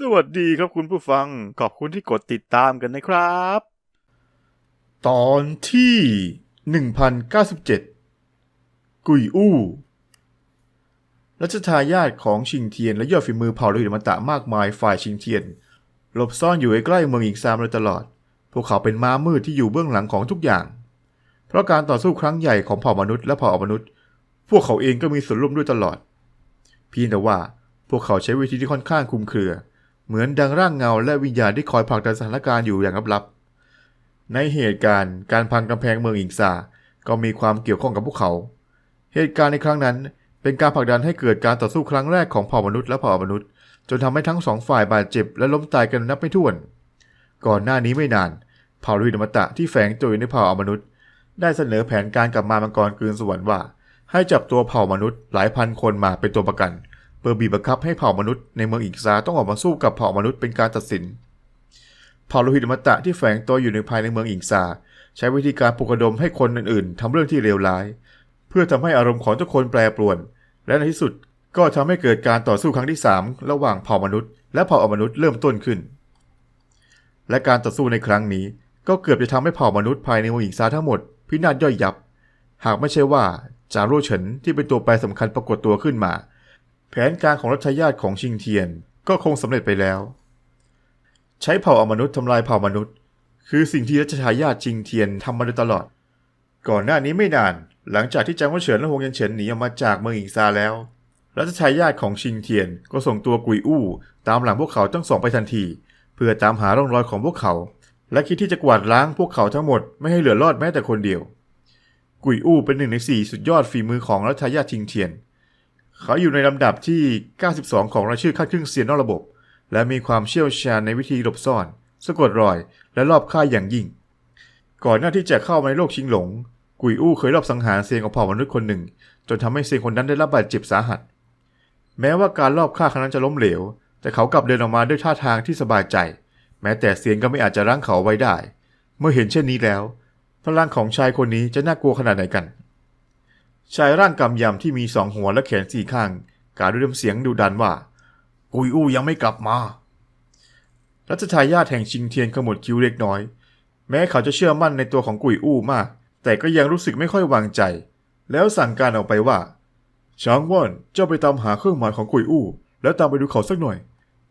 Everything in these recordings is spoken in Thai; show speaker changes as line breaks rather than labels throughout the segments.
สวัสดีครับคุณผู้ฟัง ขอบคุณที่กดติดตามกันนะครับ
ตอนที่ 1097 กุยอู้รัชทายาทของชิงเทียนและยอดฝีมือเผ่าโลหิตอมตะมากมายฝ่ายชิงเทียน หลบซ่อนอยู่ใกล้เมืองอีกซามโดยตลอด พวกเขาเป็นม้ามืดที่อยู่เบื้องหลังของทุกอย่าง เพราะการต่อสู้ครั้งใหญ่ของเผ่ามนุษย์และเผ่าอมนุษย์ พวกเขาเองก็มีส่วนร่วมด้วยตลอด เพียงแต่ว่าพวกเขาใช้วิธีที่ค่อนข้างคุมเครือ เหมือนดังร่างเงาและวิญญาณที่คอยผลักดันสถานการณ์อยู่อย่างลับๆ ในเหตุการณ์การพังกำแพงเมืองอิงซาก็มีความเกี่ยวข้องกับพวกเขา เหตุการณ์ในครั้งนั้นเป็นการผลักดันให้เกิดการต่อสู้ครั้งแรกของเผ่ามนุษย์และเผ่าอมนุษย์ จนทำให้ทั้งสองฝ่ายบาดเจ็บและล้มตายกันนับไม่ถ้วน ก่อนหน้านี้ไม่นาน เผ่าลุยดมตะที่แฝงตัวอยู่ในเผ่าอมนุษย์ ได้เสนอแผนการกลับมามังกรกืนสวรรค์ว่า ให้จับตัวเผ่ามนุษย์หลายพันคนมาเป็นตัวประกัน เพื่อบีบบังคับให้เผ่ามนุษย์ในเมืองอิกซาต้องออกมาสู้กับเผ่ามนุษย์เป็นการตัดสิน เผ่าโลหิตอมตตะที่แฝงตัวอยู่ในภายในเมืองอิงซาใช้วิธีการปลุกระดมให้คนอื่นๆทำเรื่องที่เลวร้าย เพื่อทำให้อารมณ์ของทุกคนแปรปรวน และในที่สุดก็ทำให้เกิดการต่อสู้ครั้งที่ 3 ระหว่างเผ่ามนุษย์ และเผ่าอมนุษย์เริ่มต้นขึ้น และการต่อสู้ในครั้งนี้ ก็เกือบจะทำให้เผ่ามนุษย์ภายในเมืองอิงซาทั้งหมด พินาศย่อยยับ หากไม่ใช่ว่าจารุเฉินที่เป็นตัวแปรสำคัญปรากฏตัวขึ้นมา แผนการของรัชญาติของชิงเทียนก็คงสำเร็จไปแล้ว ใช้เผ่าอมนุษย์ทำลายเผ่ามนุษย์ คือสิ่งที่รัชทายาทชิงเทียนทำมาโดยตลอด ก่อนหน้านี้ไม่นาน หลังจากที่จางว่าเฉินและฮงยันเฉินหนีออกมาจากเมืองอิงซาแล้ว รัชทายาทของชิงเทียนก็ส่งตัวกุยอู้ ตามหลังพวกเขาทั้งสองไปทันที เพื่อตามหาร่องรอยของพวกเขา และคิดที่จะกวาดล้างพวกเขาทั้งหมดไม่ให้เหลือรอดแม้แต่คนเดียว กุยอู้เป็นหนึ่งในสี่สุดยอดฝีมือของรัชทายาทชิงเทียน เขาอยู่ในลำดับที่ 92 ของรายชื่อคาดครึ่งเซียนนอกระบบ และมีความเชี่ยวชาญในวิธีหลบซ่อน สะกดรอย และรอบค่ายอย่างยิ่ง ก่อนหน้าที่จะเข้ามาในโลกชิงหลง กุยอู้เคยรอบสังหารเซียนของเผ่ามนุษย์คนหนึ่ง จนทำให้เซียนคนนั้นได้รับบาดเจ็บสาหัส แม้ว่าการรอบฆ่าครั้งนั้นจะล้มเหลว แต่เขากลับเดินออกมาด้วยท่าทางที่สบายใจ แม้แต่เซียนก็ไม่อาจจะรั้งเขาไว้ได้ เมื่อเห็นเช่นนี้แล้ว พลังของชายคนนี้จะน่ากลัวขนาดไหนกัน ชายร่างกำยำที่มีสองหัวและแขนสี่ข้างกล่าวด้วยน้ำเสียงดุดันว่า กุยอู้ยังไม่กลับมา รัชทายาทแห่งชิงเทียนขมวดคิ้วเล็กน้อย แม้เขาจะเชื่อมั่นในตัวของกุยอู้มาก แต่ก็ยังรู้สึกไม่ค่อยวางใจ แล้วสั่งการออกไปว่าช้างว่านเจ้าไปตามหาเครื่องหมายของกุยอู้ แล้วตามไปดูเขาสักหน่อย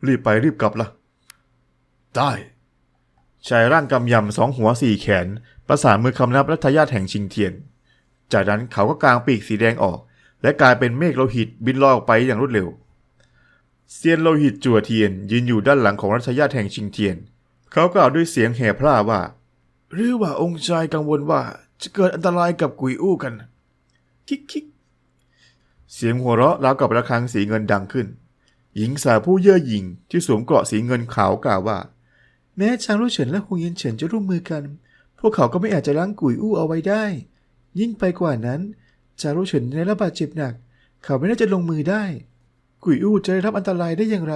รีบไปรีบกลับละได้ชายร่างกำยำสองหัวสี่แขน ประสานมือคำนับรัชทายาทแห่งชิงเทียน จากนั้นเขาก็กางปีกสีแดงออก และกลายเป็นเมฆโลหิตบินลอยออกไปอย่างรวดเร็วเซียนโลหิตจั่วเทียนยืนอยู่ด้านหลังของรัชญาติแห่งชิงเทียน เขากล่าวด้วยเสียงแห่พร่าว่า หรือว่าองค์ชายกังวลว่าจะเกิดอันตรายกับกุยอู้กัน คิกคิกเสียงหัวเราะราวกับระฆังสีเงินดังขึ้น หญิงสาวผู้เย่อหยิ่งที่สวมเกราะสีเงินขาวกล่าวว่า แม้ชางลู่เฉินและฮงเย็นเฉินจะร่วมมือกัน พวกเขาก็ไม่อาจจะล้างกุยอู้เอาไว้ได้ ยิ่งไปกว่านั้น จารุเฉินได้รับบาดเจ็บหนัก เขาไม่น่าจะลงมือได้ กุยอู้จะได้รับอันตรายได้อย่างไร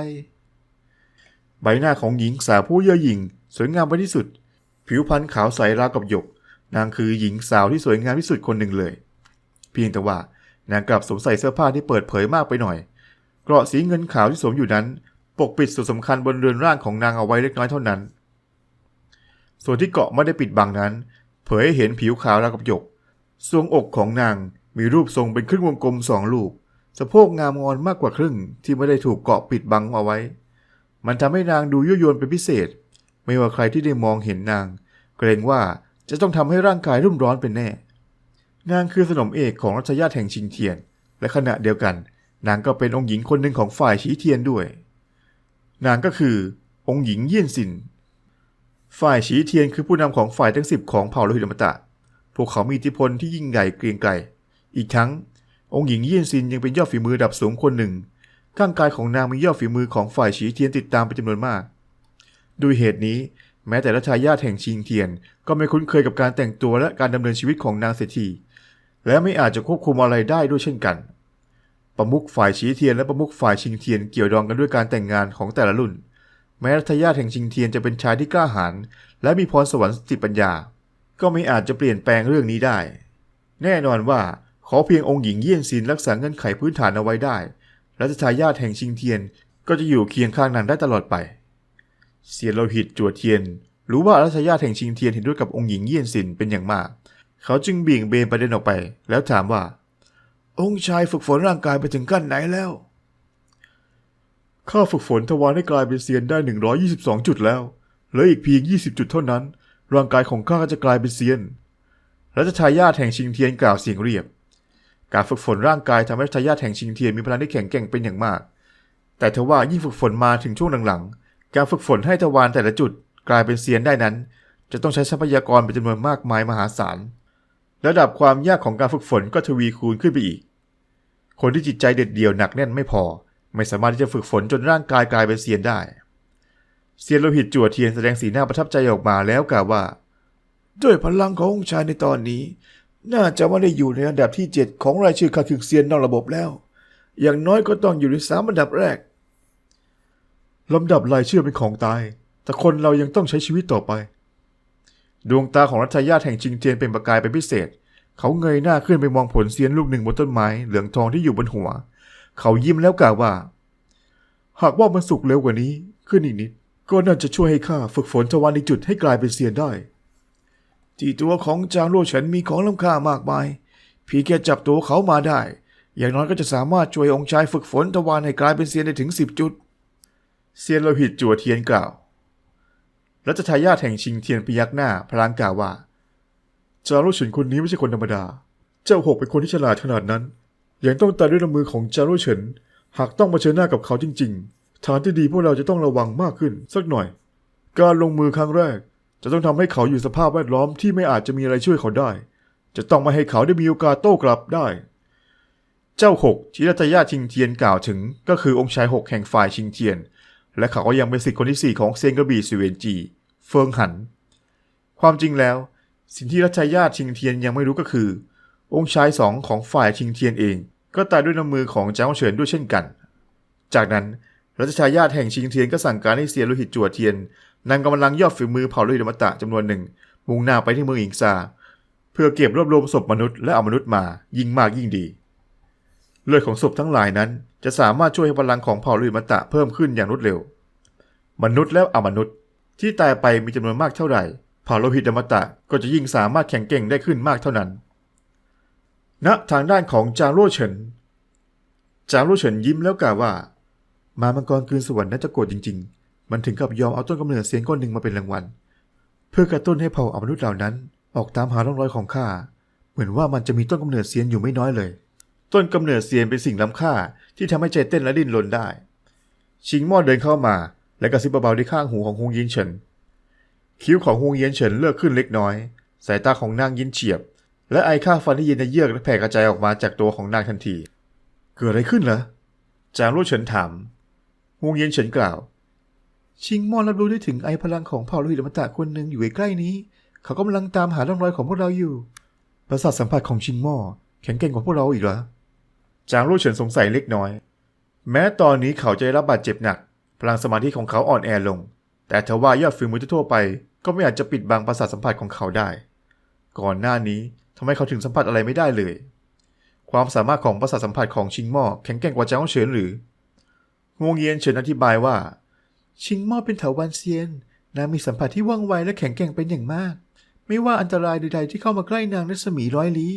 ใบหน้าของหญิงสาวผู้เย่อหยิ่งสวยงามไปที่สุด ผิวพรรณขาวใสราวกับหยก นางคือหญิงสาวที่สวยงามที่สุดคนหนึ่งเลย เพียงแต่ว่านางกลับสวมใส่เสื้อผ้าที่เปิดเผยมากไปหน่อยเกราะสีเงินขาวที่สวมอยู่นั้น ปกปิดส่วนสำคัญบนเรือนร่างของนางเอาไว้เล็กน้อยเท่านั้น ส่วนที่เกาะไม่ได้ปิดบังนั้น เผยให้เห็นผิวขาวราวกับหยก ทรวงอกของนางมีรูปทรงเป็นครึ่งวงกลมสองลูก สะโพกงามงอนมากกว่าครึ่งที่ไม่ได้ถูกเกาะปิดบังเอาไว้ มันทำให้นางดูยั่วยวนเป็นพิเศษ ไม่ว่าใครที่ได้มองเห็นนาง เกรงว่าจะต้องทำให้ร่างกายรุ่มร้อนเป็นแน่ นางคือสนมเอกของรัชญาติแห่งชิงเทียน และขณะเดียวกัน นางก็เป็นองค์หญิงคนหนึ่งของฝ่ายชีเทียนด้วย นางก็คือองค์หญิงเยี่ยนซิน ฝ่ายชีเทียนคือผู้นำของฝ่ายทั้งสิบของเผ่าโลหิตมตะ พวกเขามีอิทธิพลที่ยิ่งใหญ่เกรียงไกรอีกทั้ง องค์หญิงเยี่ยนซินยังเป็นยอดฝีมือดับสูงคนหนึ่งข้างกายของนางมียอดฝีมือของฝ่ายฉีเทียนติดตามเป็นจำนวนมาก ด้วยเหตุนี้แม้แต่รัชายาทแห่งชิงเทียน ก็ไม่คุ้นเคยกับการแต่งตัวและการดำเนินชีวิตของนางเศรษฐีและไม่อาจจะควบคุมอะไรได้ด้วยเช่นกัน ประมุขฝ่ายฉีเทียนและประมุขฝ่ายชิงเทียนเกี่ยวดองกันด้วยการแต่งงานของแต่ละรุ่น แม้รัชายาแห่งชิงเทียนจะเป็นชายที่กล้าหาญและมีพรสวรรค์สติปัญญา ก็ไม่อาจจะเปลี่ยนแปลงเรื่องนี้ได้ แน่นอนว่าขอเพียงองค์หญิงเยี่ยนซินรักษาเงื่อนไขพื้นฐานเอาไว้ได้รัชทายาทแห่งชิงเทียนก็จะอยู่เคียงข้างนางได้ตลอดไป เสียโลหิตจัวเทียน รู้ว่ารัชญาติแห่งชิงเทียนเห็นด้วยกับองค์หญิงเยี่ยนสินเป็นอย่างมาก เขาจึงเบี่ยงเบนประเด็นออกไป แล้วถามว่า องค์ชายฝึกฝนร่างกายไปถึงขั้นไหนแล้วข้าฝึกฝนทวารให้กลายเป็นเซียนได้ 122 จุดแล้วเหลืออีกเพียง 20 จุดเท่านั้น ร่างกายของข้าก็จะกลายเป็นเซียนรัชทายาทแห่งชิงเทียนกล่าวเสียงเรียบ การฝึกฝนร่างกายทำให้รัชทายาทแห่งชิงเทียนมีพลังที่แข็งแกร่งเป็นอย่างมาก แต่ทว่ายิ่งฝึกฝนมาถึงช่วงหลังๆ การฝึกฝนให้ทวารแต่ละจุดกลายเป็นเซียนได้นั้น จะต้องใช้ทรัพยากรเป็นจำนวนมากมายมหาศาล ระดับความยากของการฝึกฝนก็ทวีคูณขึ้นไปอีก คนที่จิตใจเด็ดเดี่ยวหนักแน่นไม่พอ ไม่สามารถที่จะฝึกฝนจนร่างกายกลายเป็นเซียนได้ เซียนโลหิตจั่วเทียนแสดงสีหน้าประทับใจออกมาแล้วกล่าวว่า ด้วยพลังขององค์ชายในตอนนี้ น่าจะไม่ได้อยู่ในอันดับที่ 7 ของรายชื่อคาคึกเซียนนอกระบบแล้ว อย่างน้อยก็ต้องอยู่ในสามอันดับแรกลำดับรายชื่อเป็นของตาย แต่คนเรายังต้องใช้ชีวิตต่อไป ดวงตาของรัชญาติแห่งจิงเทียนเป็นประกายเป็นพิเศษ เขาเงยหน้าขึ้นไปมองผลเซียนลูกหนึ่งบนต้นไม้เหลืองทองที่อยู่บนหัว เขายิ้มแล้วกล่าวว่า หากว่ามันสุกเร็วกว่านี้ขึ้นอีกนิด ก็น่าจะช่วยให้ข้าฝึกฝนทวารอีกจุดให้กลายเป็นเซียนได้ ที่ตัวของจางโลเฉินมีของล้ำค่ามากมายเพียงแค่จับตัวเขามาได้ อย่างน้อยก็จะสามารถช่วยองค์ชายฝึกฝนทวารให้กลายเป็นเซียนได้ถึงสิบจุด เซียนโลหิตจัวเทียนกล่าวรัชทายาทแห่งชิงเทียนพยักหน้าพลางกล่าวว่าจางโลเฉินคนนี้ไม่ใช่คนธรรมดา เจ้าหกเป็นคนที่ฉลาดขนาดนั้น ยังต้องตายด้วยน้ำมือของจางโลเฉิน หากต้องมาเชิญหน้ากับเขาจริงๆ ทางที่ดีพวกเราจะต้องระวังมากขึ้น สักหน่อย การลงมือครั้งแรก จะต้องทำให้เขาอยู่สภาพแวดล้อมที่ไม่อาจจะมีอะไรช่วยเขาได้ จะต้องไม่ให้เขาได้มีโอกาสโต้กลับได้ เจ้าหกที่รัตยาชิงเทียนกล่าวถึง ก็คือองค์ชายหกแห่งฝ่ายชิงเทียน และเขาก็ยังเป็นสิทธิ์คนที่สี่ของเซียนกระบี่สิเวนจี เฟิงหัน ความจริงแล้ว สิ่งที่รัชญาติชิงเทียนยังไม่รู้ก็คือ องค์ชายสองของฝ่ายชิงเทียนเอง ก็ตายด้วยน้ำมือของเจ้าเฉินด้วยเช่นกัน จากนั้น รัชทายาทแห่งชิงเทียนก็สั่งการให้เซียนโลหิตจั่วเทียนนำกำลังยอดฝีมือเผ่าโลหิตอมตะจำนวนหนึ่ง มุ่งหน้าไปที่เมืองอิงซาเพื่อเก็บรวบรวมศพมนุษย์และเอามนุษย์มายิ่งมากยิ่งดี เลือดของศพทั้งหลายนั้น จะสามารถช่วยให้พลังของเผ่าโลหิตอมตะเพิ่มขึ้นอย่างรวดเร็ว มนุษย์และอมนุษย์ ที่ตายไปมีจำนวนมากเท่าไหร่เผ่าโลหิตอมตะก็จะยิ่งสามารถแข็งแกร่งได้ขึ้นมากเท่านั้นณทางด้านของจางโล่เฉินจางโล่เฉินยิ้มแล้วกล่าวว่า มามังกรคืนสวรรค์น่าจะโกรธจริง ๆ มันถึงกับยอมเอาต้นกำเนิดเสียงก้อนหนึ่งมาเป็นรางวัล เพื่อกระตุ้นให้เผ่าอมนุษย์เหล่านั้น ออกตามหาร่องรอยของข้า เหมือนว่ามันจะมีต้นกำเนิดเซียนอยู่ไม่น้อยเลย ต้นกำเนิดเซียนเป็นสิ่งล้ำค่าที่ทำให้ใจเต้นและดิ้นรนได้ ชิงม่อเดินเข้ามา และกระซิบเบาๆที่ข้างหูของฮงยินเฉิน คิ้วของฮงเยียนเฉินเลิกขึ้นเล็กน้อย สายตาของนางยินเฉียบ และไอข้าฟันที่เย็นในเยือกและแผ่กระจายออกมาจากตัวของนางทันที เกิดอะไรขึ้นเหรอจางลู่เฉินถาม ฮงเยียนเฉินกล่าว ชิงมอนรับรู้ได้ถึงไอพลังของเผ่าโลหิตอมตะคนหนึ่งอยู่ใกล้ๆนี้ เขากำลังตามหาร่องรอยของพวกเราอยู่ ประสาทสัมผัสของชิงม่อแข็งแกร่งกว่าพวกเราอีกเหรอจางลู่เฉินสงสัยเล็กน้อย แม้ตอนนี้เขาจะได้รับบาดเจ็บหนัก พลังสมาธิของเขาอ่อนแอลง แต่ทว่ายอดฝีมือทั่วไป ก็ไม่อาจจะปิดบังประสาทสัมผัสของเขาได้ ก่อนหน้านี้ทำไมเขาถึงสัมผัสอะไรไม่ได้เลย ความสามารถของประสาทสัมผัสของชิงม่อแข็งแกร่งกว่าเจ้าเฉินหรือ งวงเยียนเฉินอธิบายว่า ชิงม่อเป็นเถาวันเซียน นางมีสัมผัสที่ว่องไวและแข็งแกร่งเป็นอย่างมาก ไม่ว่าอันตรายใดๆที่เข้ามาใกล้นางรัศมีร้อยลี้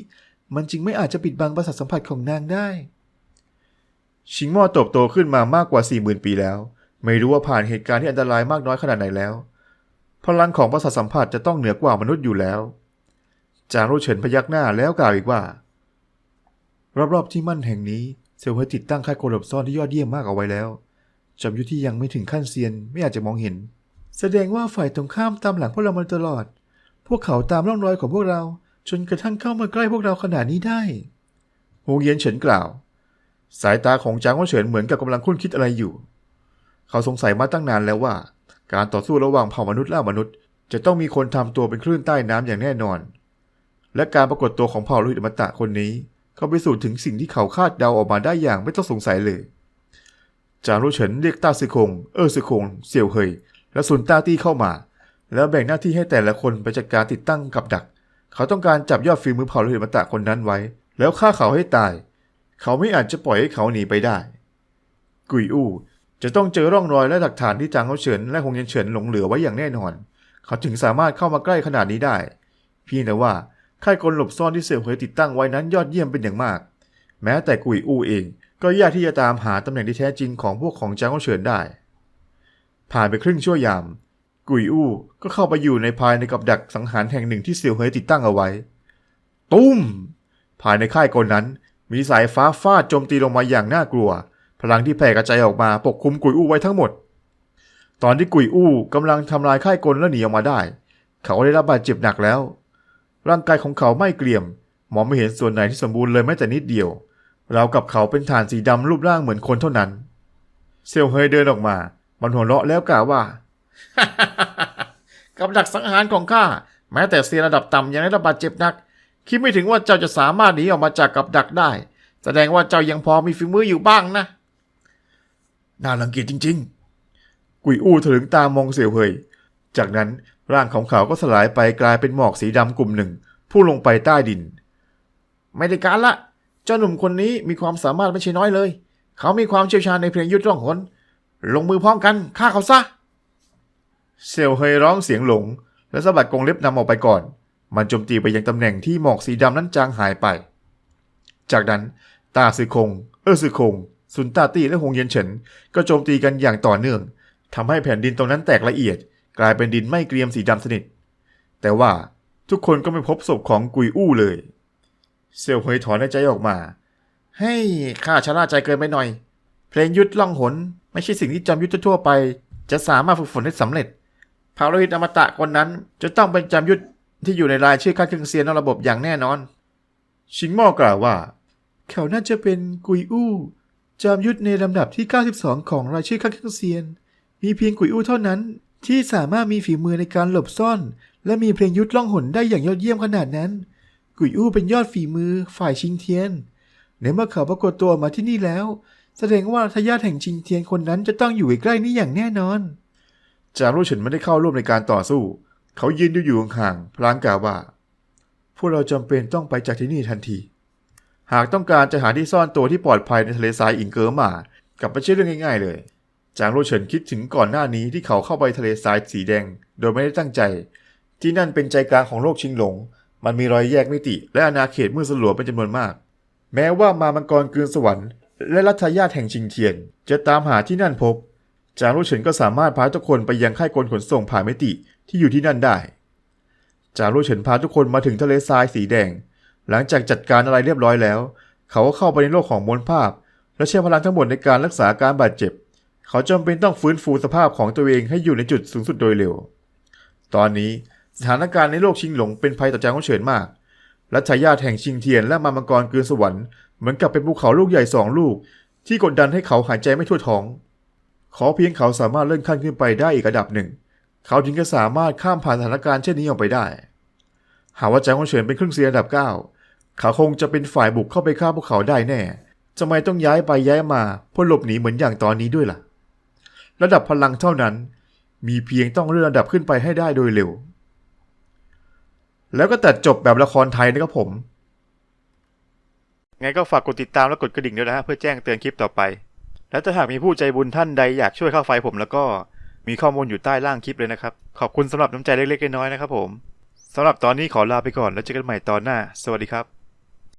มันจึงไม่อาจจะปิดบังประสาทสัมผัสของนางได้ ชิงม่อเติบโตขึ้นมามากกว่า40,000ปีแล้ว ไม่รู้ว่าผ่านเหตุการณ์ที่อันตรายมากน้อยขนาดไหนแล้ว พลังของประสาทสัมผัสจะต้องเหนือกว่ามนุษย์อยู่แล้ว จางโรเฉินพยักหน้าแล้วกล่าวอีกว่า รอบๆที่มั่นแห่งนี้ เซลเฮติดตั้งค่ายโกลบซ่อนที่ยอดเยี่ยมมากเอาไว้แล้วจำยุทธที่ยังไม่ถึงขั้นเซียนไม่อาจจะมองเห็น แสดงว่าฝ่ายตรงข้ามตามหลังพวกเรามาตลอด พวกเขาตามร่องรอยของพวกเรา จนกระทั่งเข้ามาใกล้พวกเราขนาดนี้ได้ฮงเยียนเฉินกล่าว สายตาของจางโรเฉินเหมือนกับกำลังคุ้นคิดอะไรอยู่ เขาสงสัยมาตั้งนานแล้วว่า การต่อสู้ระหว่างเผ่ามนุษย์และมนุษย์ จะต้องมีคนทำตัวเป็นคลื่นใต้น้ำอย่างแน่นอน และการปรากฏตัวของเผ่าลหิตอมตะคนนี้ ก็พิสูจน์ถึงสิ่งที่เขาคาดเดาออกมาได้อย่างไม่ต้องสงสัยเลย จางรู้เฉินเรียกต้าซือคง เออซือคง เสี่ยวเฮย และซุนต้าตี้เข้ามา แล้วแบ่งหน้าที่ให้แต่ละคนไปจัดการติดตั้งกับดัก เขาต้องการจับยอดฝีมือเผ่าโลหิตมตะคนนั้นไว้ แล้วฆ่าเขาให้ตาย เขาไม่อาจจะปล่อยให้เขาหนีไปได้ กุยอู้จะต้องเจอร่องรอยและหลักฐานที่จางเขาเฉินและหงเย็นเฉินหลงเหลือไว้อย่างแน่นอน เขาถึงสามารถเข้ามาใกล้ขนาดนี้ได้ พียงแต่ว่า ค่ายกลหลบซ่อนที่เสี่ยวเหยติดตั้งไว้นั้นยอดเยี่ยมเป็นอย่างมาก แม้แต่กุยอูเองก็ยากที่จะตามหาตำแหน่งที่แท้จริงของพวกของจางเขาเฉินได้ ผ่านไปครึ่งชั่วยาม กุยอู้ก็เข้าไปอยู่ในภายในกับดักสังหารแห่งหนึ่งที่เสี่ยวเหยติดตั้งเอาไว้ ตุ้ม ภายในค่ายกลนั้น มีสายฟ้าฟาดโจมตีลงมาอย่างน่ากลัว พลังที่แผ่กระจายออกมาปกคลุมกุยอู้ไว้ทั้งหมด ตอนที่กุยอู้กำลังทำลายค่ายกลและหนีออกมาได้ เขาได้รับบาดเจ็บหนักแล้ว ร่างกายของเขาไม่เกรียม มองไม่เห็นส่วนไหนที่สมบูรณ์เลยแม้แต่นิดเดียวเรากับเขาเป็นฐานสีดำรูปร่างเหมือนคนเท่านั้น เซลเฮยเดินออกมา มันหัวเราะแล้วกล่าวว่ากับดักสังหารของข้าแม้แต่เซียนระดับต่ำยังได้รับบาดเจ็บนัก คิดไม่ถึงว่าเจ้าจะสามารถหนีออกมาจากกับดักได้ แสดงว่าเจ้ายังพอมีฝีมืออยู่บ้างนะ น่ารังเกียจจริง ๆ กุยอู้ถลึงตามองเสี่ยวเฮยจากนั้น ร่างของเขาก็สลายไปกลายเป็นหมอกสีดำกลุ่มหนึ่งพุ่งลงไปใต้ดิน ไม่ได้การละ เจ้าหนุ่มคนนี้มีความสามารถไม่ใช่น้อยเลย เขามีความเชี่ยวชาญในเพลงยุทธร่องหนลงมือพร้อมกันฆ่าเขาซะ เซลเฮยร้องเสียงหลง และสะบัดกรงเล็บนำออกไปก่อน มันโจมตีไปยังตำแหน่งที่หมอกสีดำนั้นจางหายไป จากนั้นตาซือคง เออซือคง ซุนตาตี้และหงเย็นเฉินก็โจมตีกันอย่างต่อเนื่องทำให้แผ่นดินตรงนั้นแตกละเอียด กลายเป็นดินไม่เกรียมสีดำสนิท แต่ว่าทุกคนก็ไม่พบศพของกุยอู้เลย เซลเฮยถอนใจออกมา ให้ข้าชะล่าใจเกินไปหน่อย เพลงยุทธล่องหน ไม่ใช่สิ่งที่จำยุทธทั่วไป จะสามารถฝึกฝนได้สำเร็จพาโลหิตอมตะคนนั้น จะต้องเป็นจำยุทธที่อยู่ในรายชื่อค่าเครื่องเซียนนอกระบบอย่างแน่นอน ชิงหม่อกล่าวว่า เขาน่าจะเป็นกุยอู้จอมยุทธในลำดับที่ 92 ของรายชื่อค่าเครื่องเซียน มีเพียงกุยอู้เท่านั้น ที่สามารถมีฝีมือในการหลบซ่อน และมีเพลงยุทธล่องหนได้อย่างยอดเยี่ยมขนาดนั้น กุยอู้เป็นยอดฝีมือฝ่ายชิงเทียนในเมื่อเขาปรากฏตัวมาที่นี่แล้ว แสดงว่าทายาทแห่งชิงเทียนคนนั้นจะต้องอยู่ใกล้นี้อย่างแน่นอน จางรู้เฉินไม่ได้เข้าร่วมในการต่อสู้ เขายืนอยู่ห่างๆพลางกล่าวว่า พวกเราจำเป็นต้องไปจากที่นี่ทันที หากต้องการจะหาที่ซ่อนตัวที่ปลอดภัยในทะเลทรายอิงเกอร์มา กับไม่ใช่เรื่องง่าย ๆ เลย จางรู้เฉินคิดถึงก่อนหน้านี้ที่เขาเข้าไปทะเลทรายสีแดง โดยไม่ได้ตั้งใจ ที่นั่นเป็นใจกลางของโลกชิงหลง มันมีรอยแยกมิติ และอาณาเขตมืดสลัวเป็นจำนวนมาก แม้ว่ามามังกรกืนสวรรค์ และรัฐายาทแห่งชิงเทียน จะตามหาที่นั่นพบ จางรู้เฉินก็สามารถพาทุกคนไปยังค่ายกลขนส่งผ่านมิติที่อยู่ที่นั่นได้ จางรู้เฉินพาทุกคนมาถึงทะเลทรายสีแดง หลังจากจัดการอะไรเรียบร้อยแล้ว เขาก็เข้าไปในโลกของมวลภาพ และใช้พลังทั้งหมดในการรักษาการบาดเจ็บ เขาจำเป็นต้องฟื้นฟูสภาพของตัวเองให้อยู่ในจุดสูงสุดโดยเร็ว ตอนนี้สถานการณ์ในโลกชิงหลงเป็นภัยต่อจางเฉินมาก รัชายาแห่งชิงเทียนและมามังกรกลืนสวรรค์เหมือนกับเป็นภูเขาลูกใหญ่สองลูก ที่กดดันให้เขาหายใจไม่ทั่วท้อง ขอเพียงเขาสามารถเลื่อนขั้นขึ้นไปได้อีกระดับหนึ่ง เขาถึงจะสามารถข้ามผ่านสถานการณ์เช่นนี้ออกไปได้ หากว่าจางฮงเฉินเป็นครึ่งเซียนระดับเก้าเขาคงจะเป็นฝ่ายบุกเข้าไปฆ่าพวกเขาได้แน่ทำไมต้องย้ายไปย้ายมาเพื่อหลบหนีเหมือนอย่างตอนนี้ด้วยล่ะ ระดับพลังเท่านั้น มีเพียงต้องเลื่อนระดับขึ้นไปให้ได้โดยเร็ว แล้วก็ตัดจบแบบละครไทยนะครับผม
ไงก็ฝากกดติดตามและกดกระดิ่งด้วยนะฮะเพื่อแจ้งเตือนคลิปต่อไป และถ้าหากมีผู้ใจบุญท่านใดอยากช่วยเข้าไฟผมแล้วก็มีข้อมูลอยู่ใต้ล่างคลิปเลยนะครับ ขอบคุณสำหรับน้ำใจเล็กๆน้อยๆนะครับผมสำหรับตอนนี้ขอลาไปก่อนแล้วเจอกันใหม่ตอนหน้า สวัสดีครับ